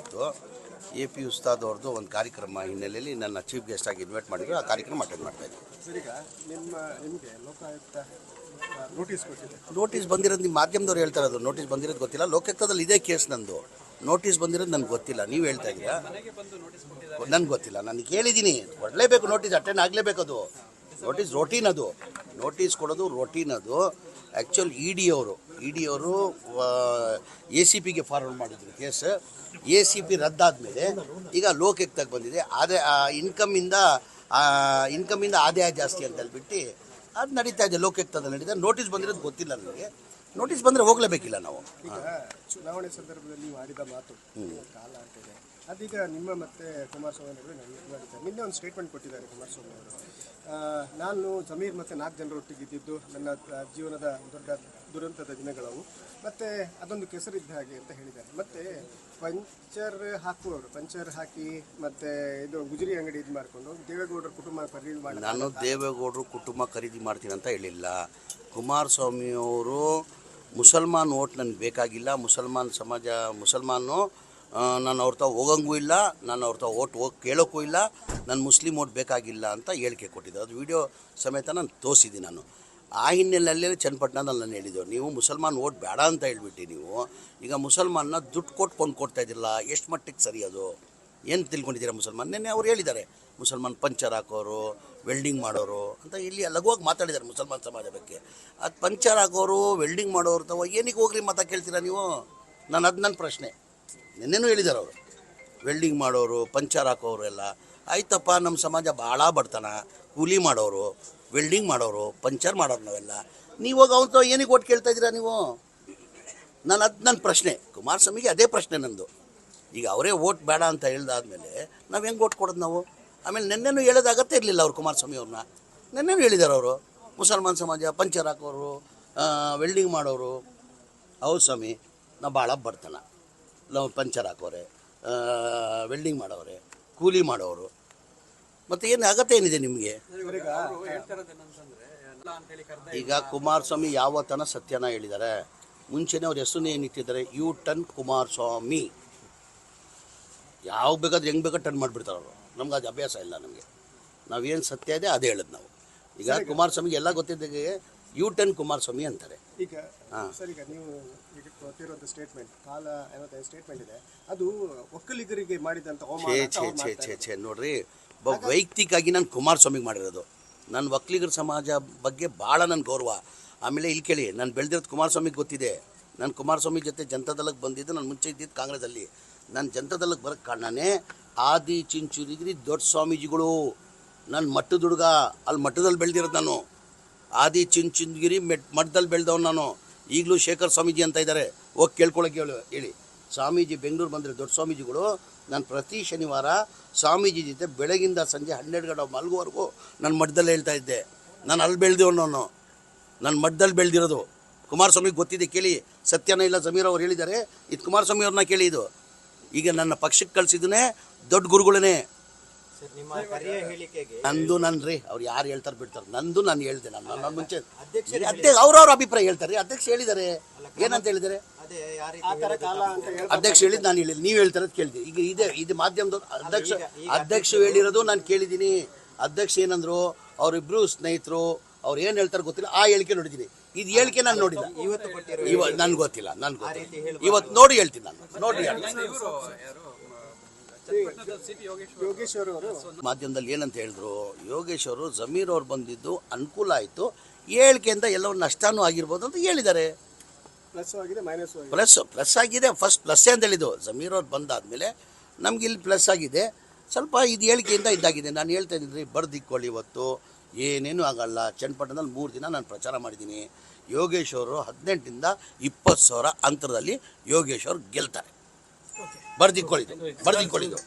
ಇತ್ತು. A P Ustad ಅವ್ರದ್ದು ಒಂದು ಕಾರ್ಯಕ್ರಮ ಹಿನ್ನೆಲೆಯಲ್ಲಿ ನನ್ನ ಚೀಫ್ ಗೆಸ್ಟ್ ಆಗಿ ಇನ್ವೈಟ್ ಮಾಡಿದ್ರು ಆ ಕಾರ್ಯಕ್ರಮ ಅಟೆಂಡ್ ಮಾಡ್ತಾ ಇದ್ದೀನಿ ಸರ್ ಈಗ ನಿಮ್ಮ ನಿಮಗೆ ಲೋಕಾಯುಕ್ತ ನೋಟಿಸ್ ಕೊಟ್ಟಿದೆ. ನೋಟಿಸ್ ಬಂದಿರೋದು ನಿಮ್ಮ ಮಾಧ್ಯಮದವ್ರು ಹೇಳ್ತಾ ಇರೋದು. ನೋಟಿಸ್ ಬಂದಿರೋದು ಗೊತ್ತಿಲ್ಲ. ಲೋಕಾಯುಕ್ತದಲ್ಲಿ ಇದೇ ಕೇಸ್ ನಂದು. ನೋಟಿಸ್ ಬಂದಿರೋದು ನನಗೆ ಗೊತ್ತಿಲ್ಲ. ನೀವು ಹೇಳ್ತಾ ಇದ್ದೀರಾ? ನನಗೆ ಗೊತ್ತಿಲ್ಲ. ನನಗೆ ಕೇಳಿದ್ದೀನಿ ಕೊಡಲೇಬೇಕು ನೋಟಿಸ್ ಅಟೆಂಡ್ ಆಗಲೇಬೇಕು ಅದು ನೋಟಿಸ್ ರೋಟೀನ್ ಅದು. ನೋಟಿಸ್ ಕೊಡೋದು ರೋಟೀನ್ ಅದು. ಆ್ಯಕ್ಚುಲ್ ಇ ಡಿ ಅವರು ಇ ಡಿ ಅವರು ಎ ಸಿ ಪಿಗೆ ಫಾರ್ವರ್ಡ್ ಮಾಡಿದ್ರು ಕೇಸ್ ಎ ಸಿ ಪಿ ರದ್ದಾದಮೇಲೆ ಈಗ ಲೋಕಾಯುಕ್ತಕ್ಕೆ ಬಂದಿದೆ. ಅದೇ ಇನ್ಕಮಿಂದ ಇನ್ಕಮಿಂದ ಆದಾಯ ಜಾಸ್ತಿ ಅಂತ ಹೇಳ್ಬಿಟ್ಟು ಅದು ನಡೀತಾ ಇದೆ. ಲೋಕಾಯುಕ್ತದಲ್ಲಿ ನಡೀತಾ ನೋಟಿಸ್ ಬಂದಿರೋದು ಗೊತ್ತಿಲ್ಲ ನನಗೆ. ನೋಟಿಸ್ ಬಂದರೆ ಹೋಗಲೇಬೇಕಿಲ್ಲ ನಾವು. ಈಗ ಚುನಾವಣೆ ಸಂದರ್ಭದಲ್ಲಿ ನೀವು ಆಡಿದ ಮಾತು ಕಾಲ ಅಂತಿದೆ ಅದೀಗ ನಿಮ್ಮ ಮತ್ತೆ ಕುಮಾರಸ್ವಾಮಿ ನಡುವೆ ಮಾಡಿದ್ದಾರೆ. ನಿನ್ನೆ ಒಂದು ಸ್ಟೇಟ್ಮೆಂಟ್ ಕೊಟ್ಟಿದ್ದಾರೆ ಕುಮಾರಸ್ವಾಮಿ ಅವರು. ನಾನು ಜಮೀರ್ ಮತ್ತು ನಾಲ್ಕು ಜನರೊಟ್ಟಿಗೆ ಇದ್ದಿದ್ದು ನನ್ನ ಜೀವನದ ದೊಡ್ಡ ದುರಂತದ ದಿನಗಳವು. ಮತ್ತೆ ಅದೊಂದು ಕೆಸರಿದ್ದ ಹಾಗೆ ಅಂತ ಹೇಳಿದ್ದಾರೆ. ಮತ್ತೆ ಪಂಚರ್ ಹಾಕುವವರು ಪಂಚರ್ ಹಾಕಿ ಮತ್ತೆ ಇದು ಗುಜರಿ ಅಂಗಡಿ ಇದು ಮಾಡಿಕೊಂಡು ದೇವೇಗೌಡರ ಕುಟುಂಬ ಖರೀದಿ ಮಾಡಿ ನಾನು ದೇವೇಗೌಡರು ಕುಟುಂಬ ಖರೀದಿ ಮಾಡ್ತೀನಿ ಅಂತ ಹೇಳಿಲ್ಲ. ಕುಮಾರಸ್ವಾಮಿಯವರು ಮುಸಲ್ಮಾನ್ ಓಟ್ ನನಗೆ ಬೇಕಾಗಿಲ್ಲ, ಮುಸಲ್ಮಾನ್ ಸಮಾಜ, ಮುಸಲ್ಮಾನು ನಾನು ಅವ್ರ ತಾವು ಹೋಗಂಗೂ ಇಲ್ಲ, ನಾನು ಅವ್ರ ತಾವು ಓಟ್ ಹೋಗಿ ಕೇಳೋಕ್ಕೂ ಇಲ್ಲ, ನಾನು ಮುಸ್ಲಿಂ ಓಟ್ ಬೇಕಾಗಿಲ್ಲ ಅಂತ ಹೇಳಿಕೆ ಕೊಟ್ಟಿದ್ದೆ ಅದು ವಿಡಿಯೋ ಸಮೇತ ನಾನು ತೋರಿಸಿದ್ದೀನಿ ನಾನು. ಆ ಹಿನ್ನೆಲೆಯಲ್ಲಿ ಚನ್ನಪಟ್ಟಣದಲ್ಲಿ ನಾನು ಹೇಳಿದ್ದೆವು ನೀವು ಮುಸಲ್ಮಾನ್ ಓಟ್ ಬೇಡ ಅಂತ ಹೇಳ್ಬಿಟ್ಟು ನೀವು. ಈಗ ಮುಸಲ್ಮಾನ್ನ ದುಡ್ಡು ಕೊಟ್ಟು ಕೊಂಡು ಕೊಡ್ತಾ ಇದ್ದಿಲ್ಲ ಎಷ್ಟು ಮಟ್ಟಿಗೆ ಸರಿ ಅದು? ಏನು ತಿಳ್ಕೊಂಡಿದ್ದೀರಾ ಮುಸಲ್ಮಾನ್? ನಿನ್ನೆ ಅವ್ರು ಹೇಳಿದ್ದಾರೆ, ಮುಸಲ್ಮಾನ್ ಪಂಚರ್ ಹಾಕೋರು ವೆಲ್ಡಿಂಗ್ ಮಾಡೋರು ಅಂತ ಇಲ್ಲಿ ಲಘುವಾಗಿ ಮಾತಾಡಿದ್ದಾರೆ ಮುಸಲ್ಮಾನ್ ಸಮಾಜ ಬಗ್ಗೆ. ಅದು ಪಂಚರ್ ಆಗೋರು, ವೆಲ್ಡಿಂಗ್ ಮಾಡೋರು ಅಥವಾ ಏನಕ್ಕೆ ಹೋಗ್ರಿ ಮಾತಾ ಕೇಳ್ತೀರಾ ನೀವು? ನಾನು ಅದು ನನ್ನ ಪ್ರಶ್ನೆ. ನಿನ್ನೆನೂ ಹೇಳಿದ್ದಾರೆ ಅವರು. ವೆಲ್ಡಿಂಗ್ ಮಾಡೋರು, ಪಂಚರ್ ಹಾಕೋರು ಎಲ್ಲ. ಆಯ್ತಪ್ಪ ನಮ್ಮ ಸಮಾಜ ಭಾಳ ಬಡ್ತಾನ. ಕೂಲಿ ಮಾಡೋರು, ವೆಲ್ಡಿಂಗ್ ಮಾಡೋರು, ಪಂಚರ್ ಮಾಡೋರು ನಾವೆಲ್ಲ. ನೀವು ಹೋಗಿ ಅವ್ರ ಏನಕ್ಕೆ ಓಟ್ ಕೇಳ್ತಾ ಇದ್ದೀರಾ ನೀವು? ನಾನು ಅದು ನನ್ನ ಪ್ರಶ್ನೆ. ಕುಮಾರಸ್ವಾಮಿಗೆ ಅದೇ ಪ್ರಶ್ನೆ ನಂದು. ಈಗ ಅವರೇ ಓಟ್ ಬೇಡ ಅಂತ ಹೇಳ್ದಾದ್ಮೇಲೆ ನಾವು ಹೆಂಗೆ ಓಟ್ ಕೊಡೋದು ನಾವು? ಆಮೇಲೆ ನೆನ್ನೆನೂ ಹೇಳೋದು ಅಗತ್ಯ ಇರಲಿಲ್ಲ ಅವರು ಕುಮಾರಸ್ವಾಮಿ ಅವ್ರನ್ನ. ನೆನ್ನೆನೂ ಹೇಳಿದ್ದಾರೆ ಅವರು. ಮುಸಲ್ಮಾನ್ ಸಮಾಜ ಪಂಚರ್ ಹಾಕೋರು ವೆಲ್ಡಿಂಗ್ ಮಾಡೋರು. ಹೌದು ಸ್ವಾಮಿ ನಾವು ಭಾಳ ಬರ್ತನ ನಾವು ಪಂಚರ್ ಹಾಕೋರೆ ವೆಲ್ಡಿಂಗ್ ಮಾಡೋರೆ, ಕೂಲಿ ಮಾಡೋರು. ಮತ್ತು ಏನು ಅಗತ್ಯ ಏನಿದೆ ನಿಮಗೆ? ಈಗ ಕುಮಾರಸ್ವಾಮಿ ಯಾವತ್ತನ ಸತ್ಯನ ಹೇಳಿದ್ದಾರೆ ಮುಂಚೆನೇ ಅವ್ರ ಹೆಸರು ಏನಿಟ್ಟಿದ್ದಾರೆ ಯು ಟನ್ ಕುಮಾರಸ್ವಾಮಿ. ಯಾವ ಬೇಕಾದ್ರೆ ಹೆಂಗೆ ಬೇಕಾದ್ರೆ ಟನ್ ಮಾಡಿಬಿಡ್ತಾರೆ ಅವರು. ನಮ್ಗೆ ಅದು ಅಭ್ಯಾಸ ಇಲ್ಲ ನಮಗೆ. ನಾವೇನು ಸತ್ಯ ಇದೆ ಅದೇ ಹೇಳೋದು ನಾವು. ಈಗ ಕುಮಾರಸ್ವಾಮಿಗೆ ಎಲ್ಲ ಗೊತ್ತಿದ್ದಾಗೆ ಯು ಟೆನ್ ಕುಮಾರಸ್ವಾಮಿ ಅಂತಾರೆ. ಈಗ ಸರ್ ಈಗ ನೀವು ಈಗ ಸ್ಟೇಟ್ಮೆಂಟ್ ಕಾಲ ಏನೋ ಸ್ಟೇಟ್ಮೆಂಟ್ ಇದೆ. ಅದು ಒಕ್ಕಲಿಗರಿಗೆ ಮಾಡಿದಂತ ಅವಮಾನ ಛೇ ಛೇ ಛೇ ಛೇ ಛೇ ನೋಡ್ರಿ ಒಬ್ಬ ವೈಯಕ್ತಿಕವಾಗಿ ನಾನು ಕುಮಾರಸ್ವಾಮಿಗೆ ಮಾಡಿರೋದು. ನನ್ನ ಒಕ್ಕಲಿಗರ ಸಮಾಜ ಬಗ್ಗೆ ಭಾಳ ನನ್ನ ಗೌರವ. ಆಮೇಲೆ ಇಲ್ಲಿ ಕೇಳಿ ನಾನು ಬೆಳೆದಿರೋದು ಕುಮಾರಸ್ವಾಮಿಗೆ ಗೊತ್ತಿದೆ. ನಾನು ಕುಮಾರಸ್ವಾಮಿ ಜೊತೆ ಜನತಾದಳಕ್ಕೆ ಬಂದಿದ್ದು ನಾನು ಮುಂಚೆ ಇದ್ದಿದ್ದು ಕಾಂಗ್ರೆಸ್ಸಲ್ಲಿ. ನಾನು ಜನತಾದಳಕ್ಕೆ ಬರೋಕ್ಕೆ ಕಾರಣನೇ ಆದಿ ಚಿಂಚುರಿಗಿರಿ ದೊಡ್ಡ ಸ್ವಾಮೀಜಿಗಳು. ನನ್ನ ಮಟ್ಟದ ಹುಡುಗ ಅಲ್ಲಿ ಮಠದಲ್ಲಿ ಬೆಳೆದಿರೋದು ನಾನು. ಆದಿ ಚಿಂಚುಂದಗಿರಿ ಮೆಟ್ ಮಠದಲ್ಲಿ ಬೆಳೆದವನು ನಾನು. ಈಗಲೂ ಶೇಖರ್ ಸ್ವಾಮೀಜಿ ಅಂತ ಇದ್ದಾರೆ ಹೋಗಿ ಕೇಳ್ಕೊಳಕ್ಕೆ ಹೇಳು, ಹೇಳಿ. ಸ್ವಾಮೀಜಿ ಬೆಂಗಳೂರು ಬಂದರೆ ದೊಡ್ಡ ಸ್ವಾಮೀಜಿಗಳು, ನಾನು ಪ್ರತಿ ಶನಿವಾರ ಸ್ವಾಮೀಜಿ ಜೊತೆ ಬೆಳಗಿಂದ ಸಂಜೆ ಹನ್ನೆರಡು ಗಂಟೆ ಮಲಗುವವರೆಗೂ ನನ್ನ ಮಠದಲ್ಲಿ ಹೇಳ್ತಾ ಇದ್ದೆ. ನಾನು ಅಲ್ಲಿ ಬೆಳೆದಿವನು ನಾನು. ನನ್ನ ಮಠದಲ್ಲಿ ಬೆಳೆದಿರೋದು. ಕುಮಾರಸ್ವಾಮಿಗೆ ಗೊತ್ತಿದೆ ಕೇಳಿ ಸತ್ಯನ ಇಲ್ಲ ಜಮೀರ್ ಅವ್ರು ಹೇಳಿದ್ದಾರೆ ಇದು ಕುಮಾರಸ್ವಾಮಿ ಅವ್ರನ್ನ ಕೇಳಿ ಇದು. ಈಗ ನನ್ನ ಪಕ್ಷಕ್ಕೆ ಕಳಿಸಿದನೇ ದೊಡ್ಡ ಗುರುಗಳೇ ಸರ್ ನಿಮ್ಮ ಕರೆಯ ಹೇಳಿಕೆಗೆ ನಂದು ನನ್ನ ರೀ ಅವ್ರು ಯಾರು ಹೇಳ್ತಾರೆ ಬಿಡ್ತಾರೆ. ನಂದು ನಾನು ಹೇಳ್ದೆ ನಾನು ನನ್ನ ಮುಂಚೆ ಅಧ್ಯಕ್ಷರು ಅಧ್ಯಕ್ಷ ಅವ್ರವ್ರ ಅಭಿಪ್ರಾಯ ಹೇಳ್ತಾರೆ. ಅಧ್ಯಕ್ಷ ಹೇಳಿದ್ದಾರೆ. ಏನಂತ ಹೇಳಿದ್ದಾರೆ? ಅದೇ ಯಾವ ಆ ತರ ಕಾಲ ಅಂತ ಅಧ್ಯಕ್ಷ ಹೇಳಿದ್ ನಾನು ಹೇಳಿದ್ ನೀವು ಹೇಳ್ತಾರೆ ಕೇಳಿದೆ. ಈಗ ಇದೆ ಇದು ಮಾಧ್ಯಮದ ಅಧ್ಯಕ್ಷ ಅಧ್ಯಕ್ಷ ಹೇಳಿರೋದು ನಾನು ಕೇಳಿದ್ದೀನಿ. ಅಧ್ಯಕ್ಷ ಏನಂದ್ರು ಅವರಿಬ್ರು ಸ್ನೇಹಿತರು ಅವ್ರು ಏನು ಹೇಳ್ತಾರೆ ಗೊತ್ತಿಲ್ಲ. ಆ ಹೇಳಿಕೆ ನೋಡಿದ್ದೀನಿ. ಇದು ಹೇಳಿಕೆ ನಾನು ನೋಡಿಲ್ಲ. ಇವತ್ತು ಇವ ನನ್ಗೆ ಗೊತ್ತಿಲ್ಲ ನನ್ಗೆ ಗೊತ್ತಿಲ್ಲ. ಇವತ್ತು ನೋಡಿ ಹೇಳ್ತೀನಿ ನಾನು. ನೋಡಿ ಹೇಳ್ತೀನಿ. ಯೋಗೇಶ್ವರ್ ಅವರು. ಮಾಧ್ಯಮದಲ್ಲಿ ಏನಂತ ಹೇಳಿದ್ರು ಯೋಗೇಶ್ ಅವರು ಜಮೀರ್ ಅವ್ರು ಬಂದಿದ್ದು ಅನುಕೂಲ ಆಯಿತು. ಹೇಳಿಕೆಯಿಂದ ಎಲ್ಲವೂ ನಷ್ಟನೂ ಆಗಿರ್ಬೋದು ಅಂತ ಹೇಳಿದ್ದಾರೆ. ಪ್ಲಸ್ ಆಗಿದೆ ಮೈನಸ್ ಆಗಿದೆ. ಪ್ಲಸ್ ಪ್ಲಸ್ ಆಗಿದೆ. ಫಸ್ಟ್ ಪ್ಲಸ್ ಅಂತ ಹೇಳಿದ್ದು. ಜಮೀರ್ ಅವ್ರು ಬಂದಾದ್ಮೇಲೆ ನಮ್ಗೆ ಇಲ್ಲಿ ಪ್ಲಸ್ ಆಗಿದೆ. ಸ್ವಲ್ಪ ಇದು ಹೇಳಿಕೆಯಿಂದ ಇದಾಗಿದೆ. ನಾನು ಹೇಳ್ತಾ ಇದ್ದೀನಿ ಬರ್ದಿಕ್ಕೊಳ್ಳಿ ಇವತ್ತು. ಏನೇನು ಆಗಲ್ಲ. ಚನ್ನಪಟ್ಟಣದಲ್ಲಿ ಮೂರು ದಿನ ನಾನು ಪ್ರಚಾರ ಮಾಡಿದ್ದೀನಿ. ಯೋಗೇಶ್ವರರು ಹದಿನೆಂಟರಿಂದ ಇಪ್ಪತ್ತು ಸಾವಿರ ಅಂತರದಲ್ಲಿ ಯೋಗೇಶ್ವರ್ ಗೆಲ್ತಾರೆ. ಬರ್ದಿಕ್ಕೊಳ್ಳಿದ್ದು ಬರ್ದಿಕ್ಕೊಳ್ಳಿದ್ದು